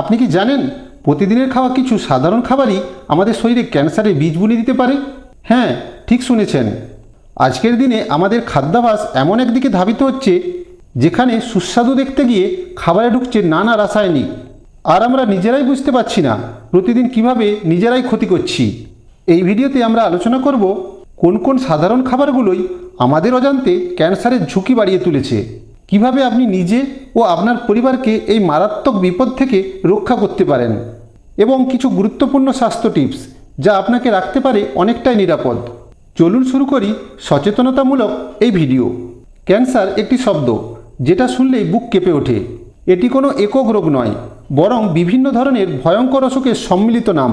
আপনি কি জানেন প্রতিদিনের খাওয়া কিছু সাধারণ খাবারই আমাদের শরীরে ক্যান্সারের বীজ বুনে দিতে পারে? হ্যাঁ ঠিক শুনেছেন। আজকের দিনে আমাদের খাদ্যাভাস এমন একদিকে ধাবিত হচ্ছে যেখানে সুস্বাদু দেখতে গিয়ে খাবারে ঢুকছে নানা রাসায়নিক। আর আমরা নিজেরাই বুঝতে পারছি না প্রতিদিন কীভাবে নিজেরাই ক্ষতি করছি। এই ভিডিওতে আমরা আলোচনা করব কোন কোন সাধারণ খাবারগুলোই আমাদের অজান্তে ক্যান্সারের ঝুঁকি বাড়িয়ে তুলেছে। কীভাবে আপনি নিজে ও আপনার পরিবারকে এই মারাত্মক বিপদ থেকে রক্ষা করতে পারেন? এবং কিছু গুরুত্বপূর্ণ স্বাস্থ্য টিপস, যা আপনাকে রাখতে পারে অনেকটাই নিরাপদ। চলুন শুরু করি সচেতনতামূলক এই ভিডিও। ক্যান্সার একটি শব্দ, যেটা শুনলেই বুক কেঁপে ওঠে। এটি কোনো একক রোগ নয়, বরং বিভিন্ন ধরনের ভয়ঙ্কর অসুখের সম্মিলিত নাম।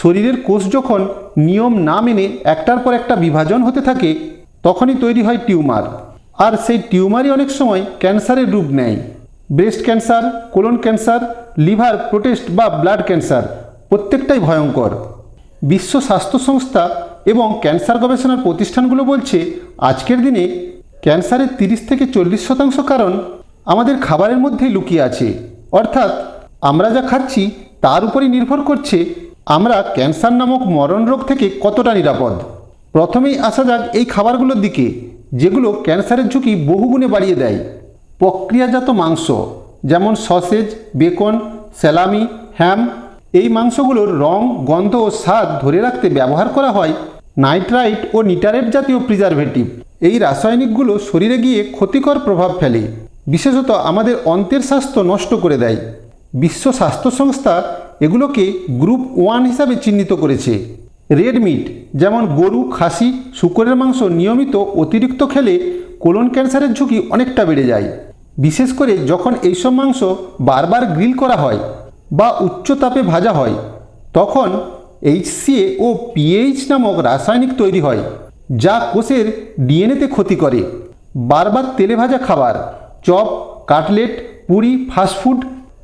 শরীরের কোষ যখন নিয়ম না মেনে একটার পর একটা বিভাজন হতে থাকে, তখনই তৈরি হয় টিউমার। আর সেই টিউমারই অনেক সময় ক্যান্সারের রূপ নেয়। Breast cancer, colon cancer, liver prostate বা ব্লাড ক্যান্সার প্রত্যেকটাই ভয়ঙ্কর। বিশ্ব স্বাস্থ্য সংস্থা এবং ক্যান্সার গবেষণার প্রতিষ্ঠানগুলো বলছে, আজকের দিনে ক্যান্সারের তিরিশ থেকে চল্লিশ শতাংশ কারণ আমাদের খাবারের মধ্যেই লুকিয়ে আছে। অর্থাৎ আমরা যা খাচ্ছি তার উপরই নির্ভর করছে আমরা ক্যান্সার নামক মরণ রোগ থেকে কতটা নিরাপদ। প্রথমেই আসা যাক এই খাবারগুলোর দিকে। যেগুলো ক্যান্সারের ঝুঁকি বহুগুণে বাড়িয়ে দেয়। প্রক্রিয়াজাত মাংস, যেমন সসেজ, বেকন, স্যালামি, হ্যাম, এই মাংসগুলোর রং, গন্ধ ও স্বাদ ধরে রাখতে ব্যবহার করা হয় নাইট্রাইট ও নিটারেট জাতীয় প্রিজারভেটিভ। এই রাসায়নিকগুলো শরীরে গিয়ে ক্ষতিকর প্রভাব ফেলে, বিশেষত আমাদের অন্তের স্বাস্থ্য নষ্ট করে দেয়। বিশ্ব স্বাস্থ্য সংস্থা এগুলোকে গ্রুপ ওয়ান হিসাবে চিহ্নিত করেছে। রেড মিট, যেমন গরু, খাসি, শুকরের মাংস নিয়মিত অতিরিক্ত খেলে কোলন ক্যান্সারের ঝুঁকি অনেকটা বেড়ে যায়। বিশেষ করে যখন এইসব মাংস বারবার গ্রিল করা হয় বা উচ্চ তাপে ভাজা হয়, তখন এইচসিএ ও পিএইচ নামক রাসায়নিক তৈরি হয়, যা কোষের ডিএনএতে ক্ষতি করে। বারবার তেলে ভাজা খাবার, চপ, কাটলেট, পুরি, ফাস্টফুড,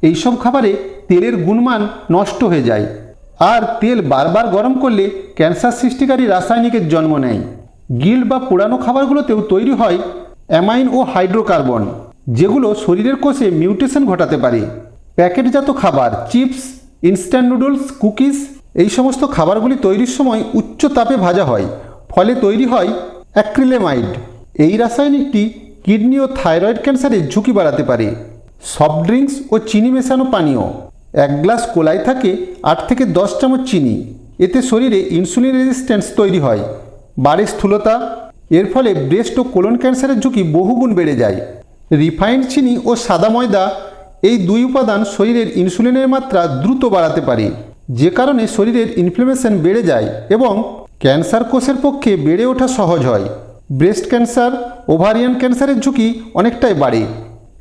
এইসব খাবারে তেলের গুণমান নষ্ট হয়ে যায়। আর তেল বারবার গরম করলে ক্যান্সার সৃষ্টিকারী রাসায়নিকের জন্ম নেয়। গিল্ড বা পুরানো খাবারগুলোতেও তৈরি হয় অ্যামাইন ও হাইড্রোকার্বন, যেগুলো শরীরের কোষে মিউটেশন ঘটাতে পারে। প্যাকেটজাত খাবার, চিপস, ইনস্ট্যান্ট নুডলস, কুকিজ, এই সমস্ত খাবারগুলি তৈরির সময় উচ্চ তাপে ভাজা হয়, ফলে তৈরি হয় অ্যাক্রিলেমাইড। এই রাসায়নিকটি কিডনি ও থাইরয়েড ক্যান্সারের ঝুঁকি বাড়াতে পারে। সফট ড্রিঙ্কস ও চিনি মেশানো পানীয়। এক গ্লাস কোলায় থাকে আট থেকে দশ চামচ চিনি। এতে শরীরে ইনসুলিন রেজিস্ট্যান্স তৈরি হয়। বাড়ে স্থূলতা, এর ফলে ব্রেস্ট ও কোলন ক্যান্সারের ঝুঁকি বহুগুণ বেড়ে যায়। রিফাইন্ড চিনি ও সাদা ময়দা এই দুই উপাদান শরীরের ইনসুলিনের মাত্রা দ্রুত বাড়াতে পারে। যে কারণে শরীরের ইনফ্লামেশন বেড়ে যায় এবং ক্যান্সার কোষের পক্ষে বেড়ে ওঠা সহজ হয়। ব্রেস্ট ক্যান্সার, ওভারিয়ান ক্যান্সারের ঝুঁকি অনেকটাই বাড়ে।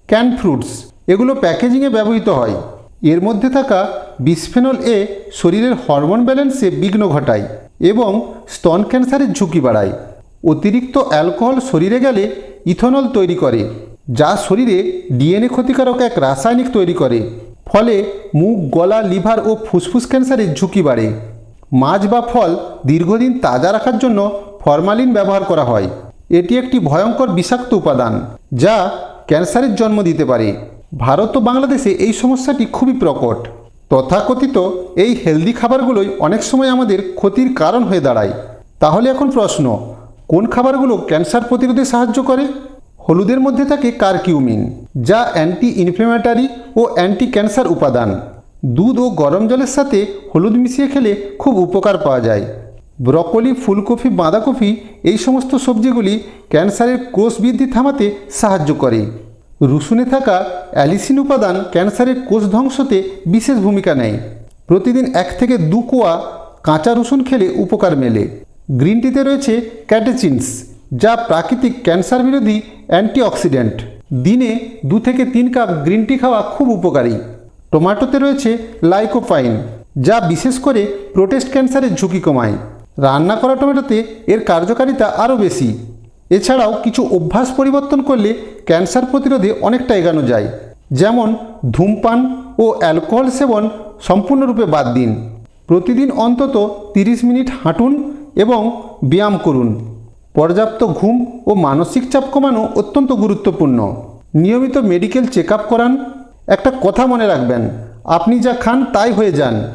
ক্যান ফ্রুটস, এগুলো প্যাকেজিংয়ে ব্যবহৃত হয়। এর মধ্যে থাকা বিসফেনল এ শরীরের হরমোন ব্যালেন্সে বিঘ্ন ঘটায় এবং স্তন ক্যান্সারের ঝুঁকি বাড়ায়। অতিরিক্ত অ্যালকোহল শরীরে গেলে ইথনল তৈরি করে, যা শরীরে ডিএনএ ক্ষতিকারক এক রাসায়নিক তৈরি করে। ফলে মুখ, গলা, লিভার ও ফুসফুস ক্যান্সারের ঝুঁকি বাড়ে। মাছ বা ফল দীর্ঘদিন তাজা রাখার জন্য ফরমালিন ব্যবহার করা হয়। এটি একটি ভয়ঙ্কর বিষাক্ত উপাদান, যা ক্যান্সারের জন্ম দিতে পারে। ভারত ও বাংলাদেশে এই সমস্যাটি খুবই প্রকট। তথাকথিত এই হেলদি খাবারগুলোই অনেক সময় আমাদের ক্ষতির কারণ হয়ে দাঁড়ায়। তাহলে এখন প্রশ্ন, কোন খাবারগুলো ক্যান্সার প্রতিরোধে সাহায্য করে? হলুদের মধ্যে থাকে কারকিউমিন, যা অ্যান্টি ইনফ্লেমেটারি ও অ্যান্টি ক্যান্সার উপাদান। দুধ ও গরম জলের সাথে হলুদ মিশিয়ে খেলে খুব উপকার পাওয়া যায়। ব্রকলি, ফুলকপি, বাঁধাকপি এই সমস্ত সবজিগুলি ক্যান্সারের কোষ বৃদ্ধি থামাতে সাহায্য করে। রসুনে থাকা অ্যালিসিন উপাদান ক্যান্সারের কোষ ধ্বংসতে বিশেষ ভূমিকা নেয়। প্রতিদিন এক থেকে দু কোয়া কাঁচা রসুন খেলে উপকার মেলে। গ্রিন টিতে রয়েছে ক্যাটেচিনস, যা প্রাকৃতিক ক্যান্সার বিরোধী অ্যান্টিঅক্সিডেন্ট। দিনে দু থেকে তিন কাপ গ্রিন টি খাওয়া খুব উপকারী। টমেটোতে রয়েছে লাইকোপাইন যা বিশেষ করে প্রোটেস্ট ক্যান্সারের ঝুঁকি কমায়। রান্না করা টমেটোতে এর কার্যকারিতা আরও বেশি। এছাড়াও কিছু অভ্যাস পরিবর্তন করলে ক্যান্সার প্রতিরোধে অনেকটা এগানো যায়। যেমন ধূমপান ও অ্যালকোহল সেবন সম্পূর্ণরূপে বাদ দিন। প্রতিদিন অন্তত 30 মিনিট হাঁটুন এবং ব্যায়াম করুন। পর্যাপ্ত ঘুম ও মানসিক চাপ কমানো অত্যন্ত গুরুত্বপূর্ণ। নিয়মিত মেডিকেল চেক করান। একটা কথা মনে রাখবেন, আপনি যা খান তাই হয়ে যান।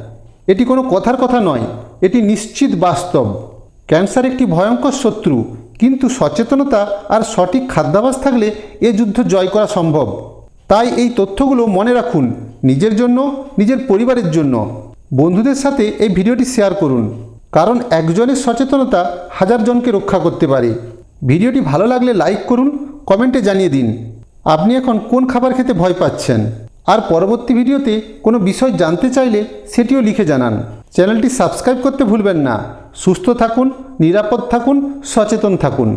এটি কোনো কথার কথা নয়, এটি নিশ্চিত বাস্তব। ক্যান্সার একটি ভয়ঙ্কর শত্রু কিন্তু সচেতনতা আর সঠিক খাদ্যাভাস থাকলে এ যুদ্ধ জয় করা সম্ভব। তাই এই তথ্যগুলো মনে রাখুন, নিজের জন্য, নিজের পরিবারের জন্য। বন্ধুদের সাথে এই ভিডিওটি শেয়ার করুন, কারণ একজনের সচেতনতা হাজার জনকে রক্ষা করতে পারে। ভিডিওটি ভালো লাগলে লাইক করুন, কমেন্টে জানিয়ে দিন, আপনি এখন কোন খাবার খেতে ভয় পাচ্ছেন? আর পরবর্তী ভিডিওতে কোনো বিষয় জানতে চাইলে সেটিও লিখে জানান। চ্যানেলটি সাবস্ক্রাইব করতে ভুলবেন না। সুস্থ থাকুন নিরাপদ থাকুন সচেতন থাকুন।